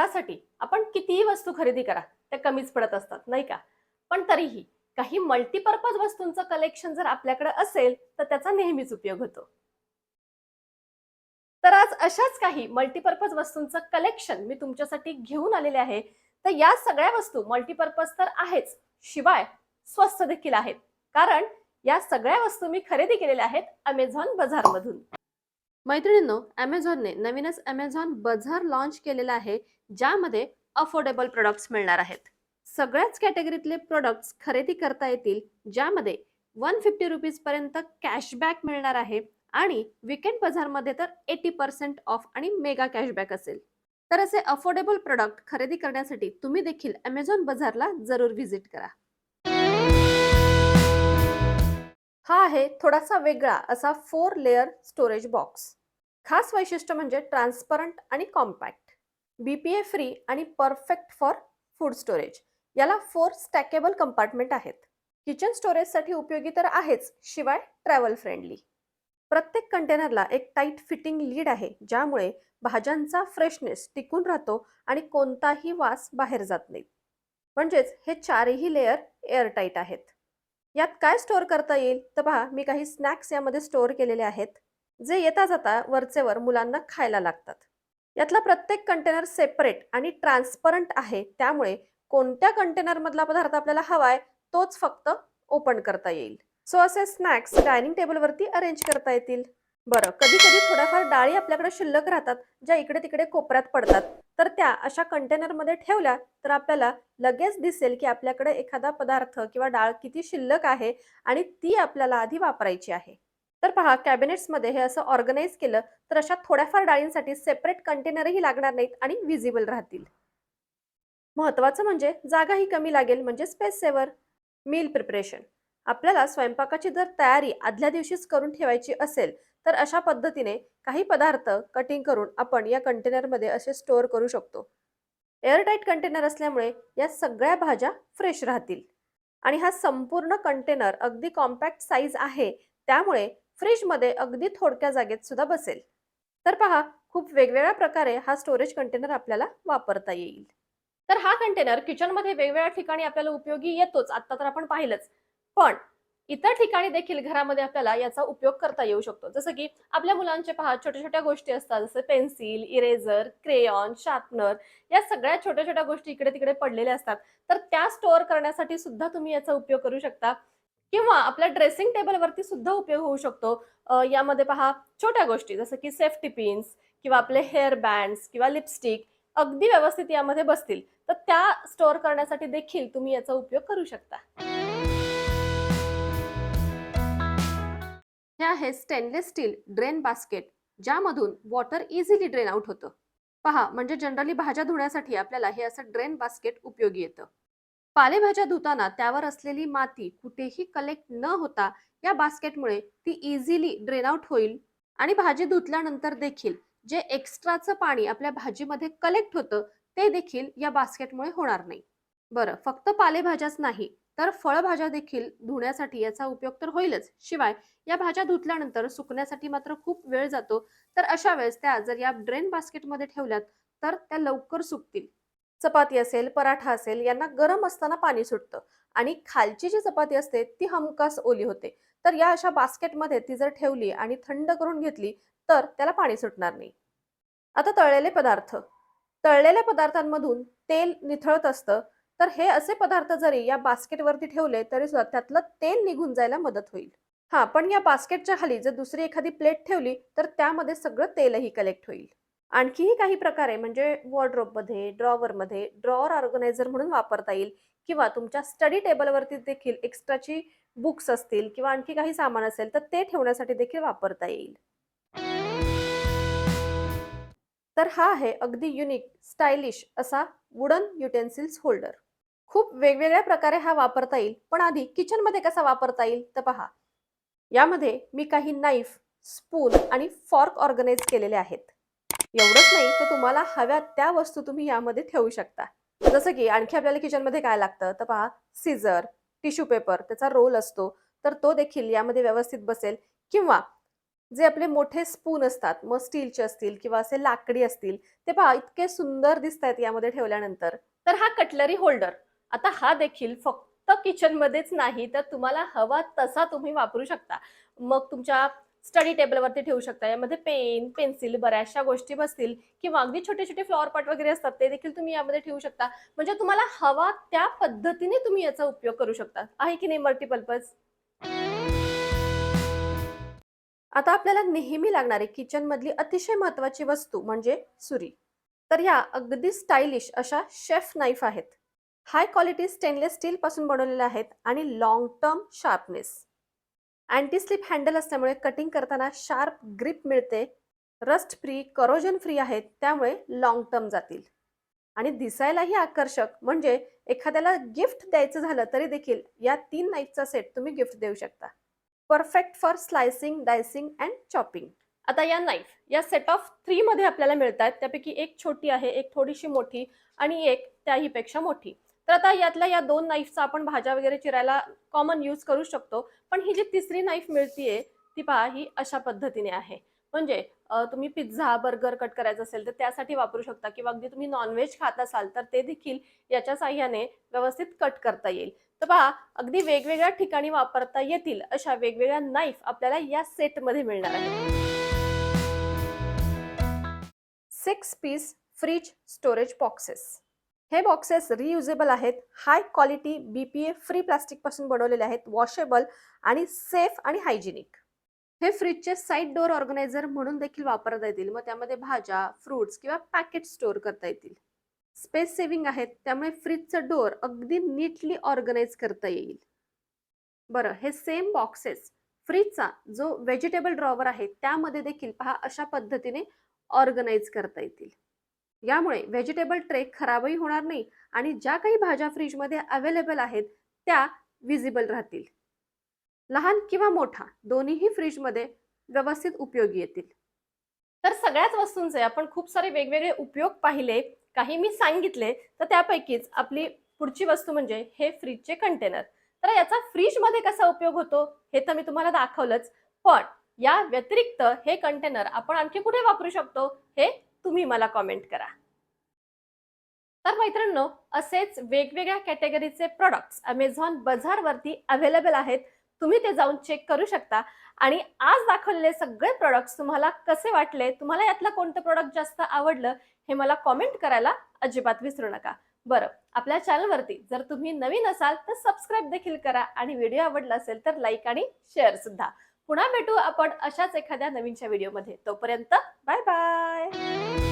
घरासाठी आपण कितीही वस्तू खरेदी करा त्या कमीच पडत असतात नाही का? पण तरीही काही मल्टीपर्पज वस्तूंचं कलेक्शन जर आपल्याकडे असेल तर त्याचा नेहमीच उपयोग होतो. तर आज अशाच काही मल्टीपर्पज वस्तूंचं कलेक्शन मी तुमच्यासाठी घेऊन आलेले आहे. तर या सगळ्या वस्तू मल्टीपर्पज तर आहेच शिवाय स्वस्त देखील आहेत. कारण या सगळ्या वस्तू मी खरेदी केलेल्या आहेत अमेझॉन बाजारमधून. मैत्रिणींनो अमेझॉनने नवीनच अमेझॉन बझार लॉन्च केलेला आहे. ज्यामध्ये अफोर्डेबल प्रोडक्ट्स मिळणार आहेत. सगळ्याच कॅटेगरीतले प्रोडक्ट्स खरेदी करता येतील ज्यामध्ये वन फिफ्टी रुपीज पर्यंत कॅशबॅक मिळणार आहे आणि विकेंड बाजारमध्ये तर एटी पर्सेंट ऑफ आणि मेगा कॅशबॅक असेल. तर असे अफोर्डेबल प्रोडक्ट खरेदी करण्यासाठी तुम्ही देखील अमेझॉन बाजारला जरूर व्हिजिट करा. हा आहे थोडासा वेगळा असा फोर लेअर स्टोरेज बॉक्स खास वैशिष्ट्य म्हणजे ट्रान्सपरंट आणि कॉम्पॅक्ट बीपीए फ्री आणि परफेक्ट फॉर फूड स्टोरेज याला फोर स्टॅकेबल कंपार्टमेंट आहेत. किचन स्टोरेजसाठी उपयोगी तर आहेच शिवाय ट्रॅव्हल फ्रेंडली प्रत्येक कंटेनरला एक टाईट फिटिंग लीड आहे ज्यामुळे भाज्यांचा फ्रेशनेस टिकून राहतो आणि कोणताही वास बाहेर जात नाही. म्हणजेच हे चारही लेअर एअरटाईट आहेत. यात काय स्टोअर करता येईल? तर पहा मी काही स्नॅक्स यामध्ये स्टोअर केलेले आहेत जे येता जाता वरचेवर मुलांना खायला लागतात. यातला प्रत्येक कंटेनर सेपरेट आणि ट्रान्सपरंट आहे. त्यामुळे कोणत्या कंटेनरमधला पदार्थ आपल्याला हवाय तोच फक्त ओपन करता येईल. सो असे स्नॅक्स डायनिंग टेबलवरती अरेंज करता येतील. बरं कधी कधी थोड्याफार डाळी आपल्याकडे शिल्लक राहतात ज्या इकडे तिकडे कोपऱ्यात पडतात. तर त्या अशा कंटेनरमध्ये ठेवल्या तर आपल्याला लगेच दिसेल की आपल्याकडे एखादा पदार्थ किंवा डाळ किती शिल्लक आहे आणि ती आपल्याला आधी वापरायची आहे. तर पहा कॅबिनेट्समध्ये हे असं ऑर्गनाईज केलं तर अशा थोड्याफार डाळींसाठी सेपरेट कंटेनरही लागणार नाहीत आणि विजिबल राहतील. महत्वाचं म्हणजे जागाही कमी लागेल म्हणजे स्पेस सेवर मील प्रिपरेशन आपल्याला स्वयंपाकाची जर तयारी आदल्या दिवशीच करून ठेवायची असेल तर अशा पद्धतीने काही पदार्थ कटिंग करून आपण या कंटेनरमध्ये असे स्टोअर करू शकतो. एअरटाईट कंटेनर असल्यामुळे या सगळ्या भाज्या फ्रेश राहतील. आणि हा संपूर्ण कंटेनर अगदी कॉम्पॅक्ट साईज आहे त्यामुळे फ्रीजमध्ये अगदी थोडक्या जागेत सुद्धा बसेल. तर पहा खूप वेगवेगळ्या प्रकारे हा स्टोरेज कंटेनर आपल्याला वापरता येईल. तर हा कंटेनर किचनमध्ये वेगवेगळ्या ठिकाणी आपल्याला उपयोगी येतोच आता तर आपण पाहिलंच. पण इतर ठिकाणी देखील घरामध्ये आपल्याला याचा उपयोग करता येऊ शकतो. जसं की आपल्या मुलांचे पहा छोट्या छोट्या गोष्टी असतात जसं पेन्सिल इरेझर क्रेयॉन शार्पनर या सगळ्या छोट्या छोट्या गोष्टी इकडे तिकडे पडलेल्या असतात. तर त्या स्टोअर करण्यासाठी सुद्धा तुम्ही याचा उपयोग करू शकता. किंवा आपल्या ड्रेसिंग टेबलवरती सुद्धा उपयोग होऊ शकतो. यामध्ये पहा छोट्या गोष्टी जसं की सेफ्टी पिन्स किंवा आपले हेअर बँड्स किंवा लिपस्टिक अगदी व्यवस्थित यामध्ये बसतील. तर त्या स्टोअर करण्यासाठी देखील तुम्ही याचा उपयोग करू शकता. हे आहे स्टेनलेस स्टील ड्रेन बास्केट ज्यामधून वॉटर इझिली ड्रेन आउट होतं. पहा म्हणजे जनरली भाज्या धुण्यासाठी आपल्याला हे असं ड्रेन बास्केट उपयोगी येतं. पालेभाज्या धुताना त्यावर असलेली माती कुठेही कलेक्ट न होता या बास्केटमुळे ती इझिली ड्रेन आउट होईल. आणि भाजी धुतल्यानंतर देखील जे एक्स्ट्राचं पाणी आपल्या भाजीमध्ये कलेक्ट होतं ते देखील या बास्केटमुळे होणार नाही. बरं फक्त पालेभाज्याच नाही तर फळभाज्या देखील धुण्यासाठी याचा उपयोग तर होईलच. शिवाय या भाज्या धुतल्यानंतर सुकण्यासाठी मात्र खूप वेळ जातो. तर अशा वेळेस त्या जर या ड्रेन बास्केटमध्ये ठेवल्यात तर त्या लवकर सुकतील. चपाती असेल पराठा असेल यांना गरम असताना पाणी सुटतं. आणि खालची जी चपाती असते ती हमखास ओली होते. तर या अशा बास्केटमध्ये ती जर ठेवली आणि थंड करून घेतली तर त्याला पाणी सुटणार नाही. आता तळलेले पदार्थ. तळलेल्या पदार्थांमधून तेल निथळत असतं. तर हे असे पदार्थ जरी या बास्केटवरती ठेवले तरी सुद्धा त्यातलं तेल निघून जायला मदत होईल. हा पण या बास्केटच्या खाली जर दुसरी एखादी प्लेट ठेवली तर त्यामध्ये सगळं तेलही कलेक्ट होईल. आणखीही काही प्रकारे म्हणजे वॉर्ड्रोबमध्ये ड्रॉवरमध्ये ड्रॉवर ऑर्गनायझर म्हणून वापरता येईल किंवा तुमच्या स्टडी टेबलवरती देखील एक्स्ट्राची बुक्स असतील किंवा आणखी काही सामान असेल तर ते ठेवण्यासाठी देखील वापरता येईल. तर हा आहे अगदी युनिक स्टायलिश असा वुडन युटेन्सिल्स होल्डर खूप वेगवेगळ्या प्रकारे हा वापरता येईल पण आधी किचनमध्ये कसा वापरता येईल तर पहा. यामध्ये मी काही नाईफ स्पून आणि फॉर्क ऑर्गनाईज केलेले आहेत. एवढंच नाही तर तुम्हाला हव्या त्या वस्तू तुम्ही यामध्ये ठेवू शकता. जसं की आणखी आपल्याला किचनमध्ये काय लागतं? तर पहा सीझर टिश्यू पेपर त्याचा रोल असतो. तर तो देखील यामध्ये व्यवस्थित बसेल. किंवा जे आपले मोठे स्पून असतात मग स्टीलचे असतील किंवा असे लाकडी असतील ते पहा इतके सुंदर दिसत आहेत यामध्ये ठेवल्यानंतर. तर हा कटलरी होल्डर आता हा देखील फक्त किचनमध्येच नाही तर तुम्हाला हवा तसा तुम्ही वापरू शकता. मग तुमच्या स्टडी टेबलवरती ठेवू शकता. यामध्ये पेन पेन्सिल बऱ्याचशा गोष्टी बसतील किंवा अगदी छोटे छोटे फ्लॉवर पॉट वगैरे असतात ते देखील तुम्ही यामध्ये ठेवू शकता. म्हणजे तुम्हाला हवा त्या पद्धतीने तुम्ही याचा उपयोग करू शकता. आहे की नाही मल्टीपर्पज? आता आपल्याला नेहमी लागणारी किचन मधली अतिशय महत्वाची वस्तू म्हणजे सुरी. तर ह्या अगदी स्टायलिश अशा शेफ नाईफ आहेत. हाय क्वालिटी स्टेनलेस स्टील पासून बनवलेल्या आहेत आणि long term sharpness anti slip handle असल्यामुळे कटिंग करताना शार्प ग्रिप मिळते. रस्ट फ्री करोजन फ्री आहेत त्यामुळे लॉंग टर्म जातील. आणि दिसायलाही आकर्षक म्हणजे एखाद्याला गिफ्ट द्यायचं झालं तरी देखील या तीन नाईफचा सेट तुम्ही गिफ्ट देऊ शकता. Perfect for slicing dicing and chopping आता या नाईफ या सेट ऑफ थ्री मध्ये आपल्याला मिळतात. त्यापैकी एक छोटी आहे एक थोडीशी मोठी आणि एक त्याहीपेक्षा मोठी. तर आता यातल्या या दोन नाईफचा आपण भाज्या वगैरे चिरायला कॉमन यूज करू शकतो. पण ही जी तिसरी नाईफ मिळतीये ती पहा ही अशा पद्धतीने आहे. म्हणजे तुम्ही पिझ्झा बर्गर कट करायचं असेल तर त्यासाठी वापरू शकता किंवा अगदी तुम्ही नॉनव्हेज खात असाल तर ते देखील याच्या साह्याने व्यवस्थित कट करता येईल. तर पहा अगदी वेगवेगळ्या ठिकाणी वापरता येतील अशा वेगवेगळ्या नाईफ आपल्याला या सेटमध्ये मिळणार आहे six piece fridge storage boxes हे बॉक्सेस रियुजेबल आहेत. High quality B P A free प्लास्टिकपासून बनवलेले आहेत. वॉशेबल आणि सेफ आणि हायजिनिक हे फ्रीजचे साईड डोअर ऑर्गनायझर म्हणून देखील वापरता येतील. मग त्यामध्ये भाज्या फ्रुट्स किंवा पॅकेट स्टोअर करता येतील. स्पेस सेव्हिंग आहेत. त्यामुळे फ्रीजचं डोअर अगदी नीटली ऑर्गनाईज करता येईल. बरं हे सेम बॉक्सेस फ्रीजचा जो व्हेजिटेबल ड्रॉवर आहे त्यामध्ये देखील पहा अशा पद्धतीने ऑर्गनाईज करता येतील. यामुळे व्हेजिटेबल ट्रे खराबही होणार नाही आणि ज्या काही भाज्या फ्रीजमध्ये अवेलेबल आहेत त्या विजिबल राहतील. लहान किंवा मोठा दोन्हीही फ्रीजमध्ये व्यवस्थित उपयोगी येतील. तर सगळ्याच वस्तूंचे आपण खूप सारे वेगवेगळे उपयोग पाहिले काही मी सांगितले तर त्यापैकीच आपली पुढची वस्तू म्हणजे हे फ्रीजचे कंटेनर तर याचा फ्रीजमध्ये कसा उपयोग होतो हे तर मी तुम्हाला दाखवलंच. पण या व्यतिरिक्त हे कंटेनर आपण आणखी कुठे वापरू शकतो? हे तुम्ही मला कॉमेंट करा. तर मैत्रिणींनो असेच वेगवेगळ्या कॅटेगरीचे प्रोडक्ट्स अमेझॉन बाजारवरती अवेलेबल आहेत. तुम्ही ते जाऊन चेक करू शकता. आणि आज दाखवलेले सगळे प्रोडक्ट्स तुम्हाला कसे वाटले? तुम्हाला यातलं कोणतं प्रोडक्ट जास्त आवडलं? हे मला कॉमेंट करायला अजिबात विसरू नका. बरं आपल्या चॅनलवरती जर तुम्ही नवीन असाल तर सबस्क्राईब देखील करा. आणि व्हिडिओ आवडला असेल तर लाईक आणि शेअर सुद्धा. पुन्हा भेटू आपण अशाच एखाद्या नवीनच्या व्हिडिओमध्ये. तोपर्यंत बाय बाय.